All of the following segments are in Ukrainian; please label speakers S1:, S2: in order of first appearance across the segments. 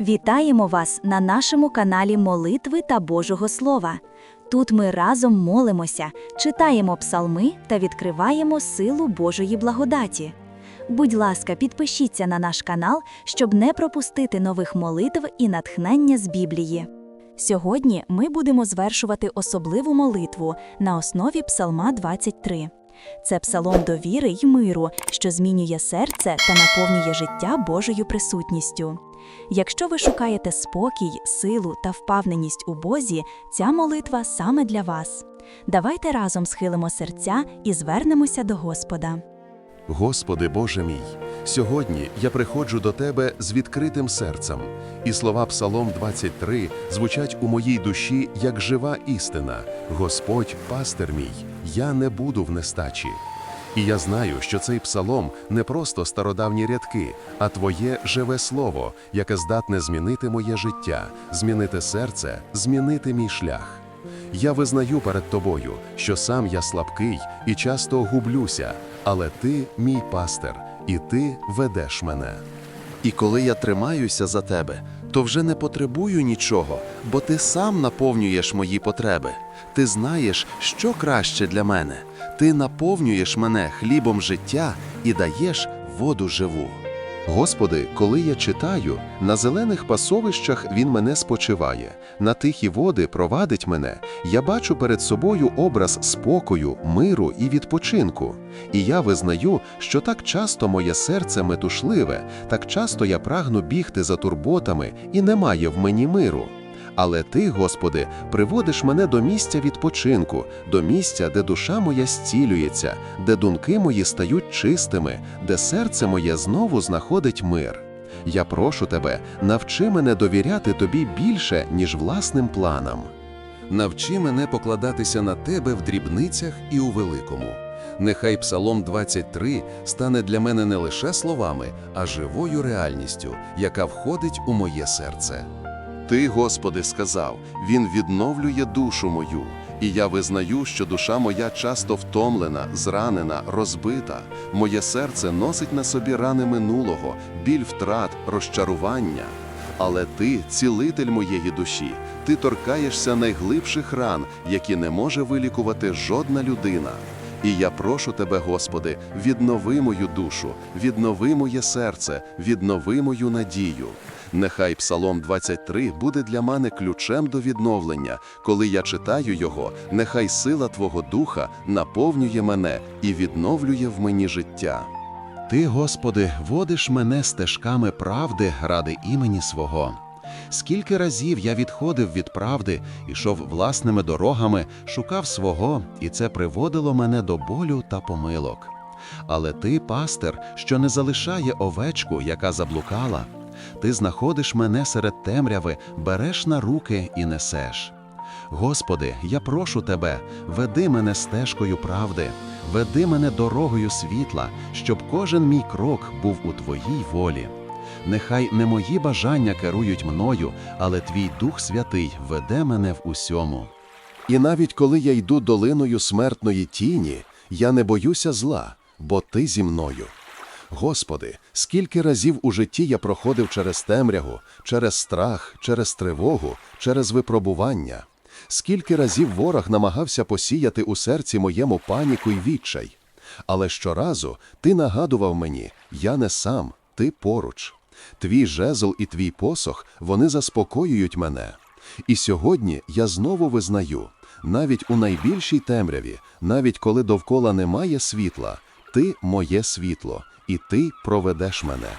S1: Вітаємо вас на нашому каналі Молитви та Божого Слова. Тут ми разом молимося, читаємо псалми та відкриваємо силу Божої благодаті. Будь ласка, підпишіться на наш канал, щоб не пропустити нових молитв і натхнення з Біблії. Сьогодні ми будемо звершувати особливу молитву на основі Псалма 23. Це псалом довіри й миру, що змінює серце та наповнює життя Божою присутністю. Якщо ви шукаєте спокій, силу та впевненість у Бозі, ця молитва саме для вас. Давайте разом схилимо серця і звернемося до Господа.
S2: Господи Боже мій, сьогодні я приходжу до Тебе з відкритим серцем, і слова Псалом 23 звучать у моїй душі як жива істина. Господь, пастир мій, я не буду в нестачі. І я знаю, що цей псалом не просто стародавні рядки, а Твоє живе слово, яке здатне змінити моє життя, змінити серце, змінити мій шлях. Я визнаю перед тобою, що сам я слабкий і часто гублюся, але ти мій пастир, і ти ведеш мене.
S3: І коли я тримаюся за тебе, то вже не потребую нічого, бо ти сам наповнюєш мої потреби. Ти знаєш, що краще для мене. Ти наповнюєш мене хлібом життя і даєш воду живу.
S2: Господи, коли я читаю, на зелених пасовищах Він мене спочиває, на тихі води провадить мене. Я бачу перед собою образ спокою, миру і відпочинку. І я визнаю, що так часто моє серце метушливе, так часто я прагну бігти за турботами, і немає в мені миру. Але ти, Господи, приводиш мене до місця відпочинку, до місця, де душа моя зцілюється, де думки мої стають чистими, де серце моє знову знаходить мир. Я прошу тебе, навчи мене довіряти тобі більше, ніж власним планам.
S4: Навчи мене покладатися на тебе в дрібницях і у великому. Нехай Псалом 23 стане для мене не лише словами, а живою реальністю, яка входить у моє серце.
S2: Ти, Господи, сказав, Він відновлює душу мою, і я визнаю, що душа моя часто втомлена, зранена, розбита. Моє серце носить на собі рани минулого, біль втрат, розчарування. Але ти, цілитель моєї душі, ти торкаєшся найглибших ран, які не може вилікувати жодна людина. І я прошу тебе, Господи, віднови мою душу, віднови моє серце, віднови мою надію. Нехай Псалом 23 буде для мене ключем до відновлення. Коли я читаю його, нехай сила Твого Духа наповнює мене і відновлює в мені життя.
S3: Ти, Господи, водиш мене стежками правди ради імені свого. Скільки разів я відходив від правди, ішов власними дорогами, шукав свого, і це приводило мене до болю та помилок. Але ти, пастир, що не залишає овечку, яка заблукала, ти знаходиш мене серед темряви, береш на руки і несеш. Господи, я прошу Тебе, веди мене стежкою правди, веди мене дорогою світла, щоб кожен мій крок був у Твоїй волі. Нехай не мої бажання керують мною, але Твій Дух Святий веде мене в усьому.
S2: І навіть коли я йду долиною смертної тіні, я не боюся зла, бо ти зі мною. Господи, скільки разів у житті я проходив через темрягу, через страх, через тривогу, через випробування. Скільки разів ворог намагався посіяти у серці моєму паніку й відчай. Але щоразу ти нагадував мені, я не сам, ти поруч. Твій жезл і твій посох вони заспокоюють мене. І сьогодні я знову визнаю, навіть у найбільшій темряві, навіть коли довкола немає світла, ти моє світло, і ти проведеш мене.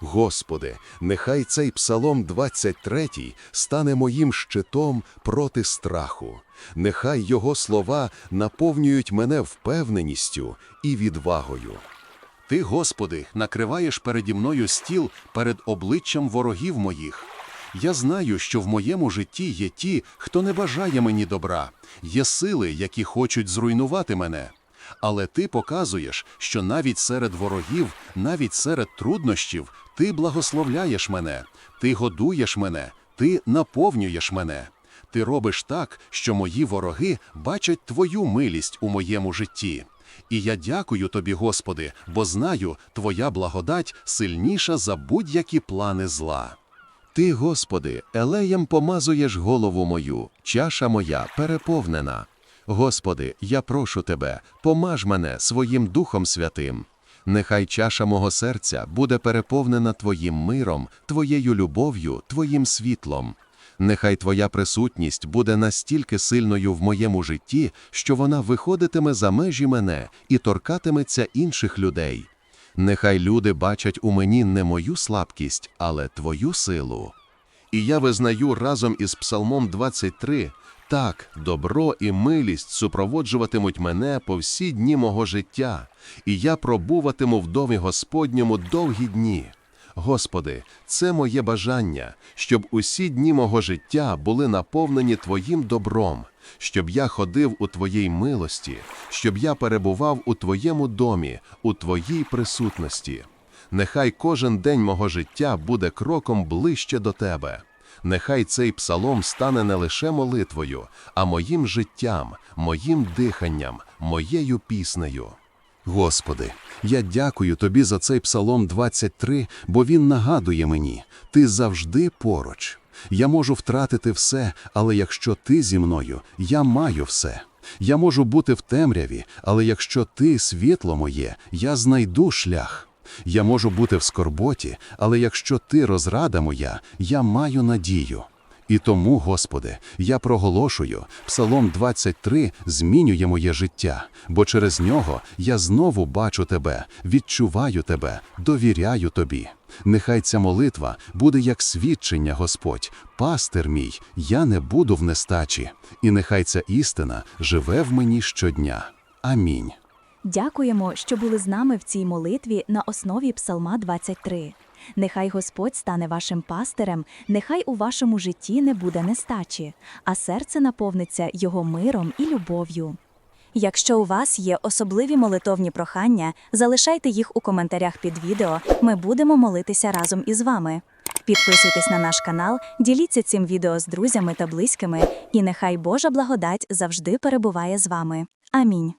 S2: Господи, нехай цей псалом 23 стане моїм щитом проти страху. Нехай його слова наповнюють мене впевненістю і відвагою. Ти, Господи, накриваєш переді мною стіл перед обличчям ворогів моїх. Я знаю, що в моєму житті є ті, хто не бажає мені добра, є сили, які хочуть зруйнувати мене. Але ти показуєш, що навіть серед ворогів, навіть серед труднощів, ти благословляєш мене, ти годуєш мене, ти наповнюєш мене. Ти робиш так, що мої вороги бачать твою милість у моєму житті. І я дякую тобі, Господи, бо знаю, твоя благодать сильніша за будь-які плани зла. Ти, Господи, елеєм помазуєш голову мою, чаша моя переповнена. Господи, я прошу Тебе, помаж мене своїм Духом Святим. Нехай чаша мого серця буде переповнена Твоїм миром, Твоєю любов'ю, Твоїм світлом. Нехай Твоя присутність буде настільки сильною в моєму житті, що вона виходитиме за межі мене і торкатиметься інших людей. Нехай люди бачать у мені не мою слабкість, але Твою силу.
S5: І я визнаю разом із Псалмом 23, так, добро і милість супроводжуватимуть мене по всі дні мого життя, і я пробуватиму в домі Господньому довгі дні. Господи, це моє бажання, щоб усі дні мого життя були наповнені Твоїм добром, щоб я ходив у Твоїй милості, щоб я перебував у Твоєму домі, у Твоїй присутності. Нехай кожен день мого життя буде кроком ближче до Тебе. Нехай цей псалом стане не лише молитвою, а моїм життям, моїм диханням, моєю піснею.
S2: Господи, я дякую Тобі за цей Псалом 23, бо він нагадує мені, Ти завжди поруч. Я можу втратити все, але якщо Ти зі мною, я маю все. Я можу бути в темряві, але якщо Ти світло моє, я знайду шлях. Я можу бути в скорботі, але якщо Ти розрада моя, я маю надію. І тому, Господи, я проголошую, Псалом 23 змінює моє життя, бо через нього я знову бачу Тебе, відчуваю Тебе, довіряю Тобі. Нехай ця молитва буде як свідчення, Господь, пастир мій, я не буду в нестачі, і нехай ця істина живе в мені щодня. Амінь.
S1: Дякуємо, що були з нами в цій молитві на основі Псалма 23. Нехай Господь стане вашим пастирем, нехай у вашому житті не буде нестачі, а серце наповниться Його миром і любов'ю. Якщо у вас є особливі молитовні прохання, залишайте їх у коментарях під відео. Ми будемо молитися разом із вами. Підписуйтесь на наш канал, діліться цим відео з друзями та близькими, і нехай Божа благодать завжди перебуває з вами. Амінь.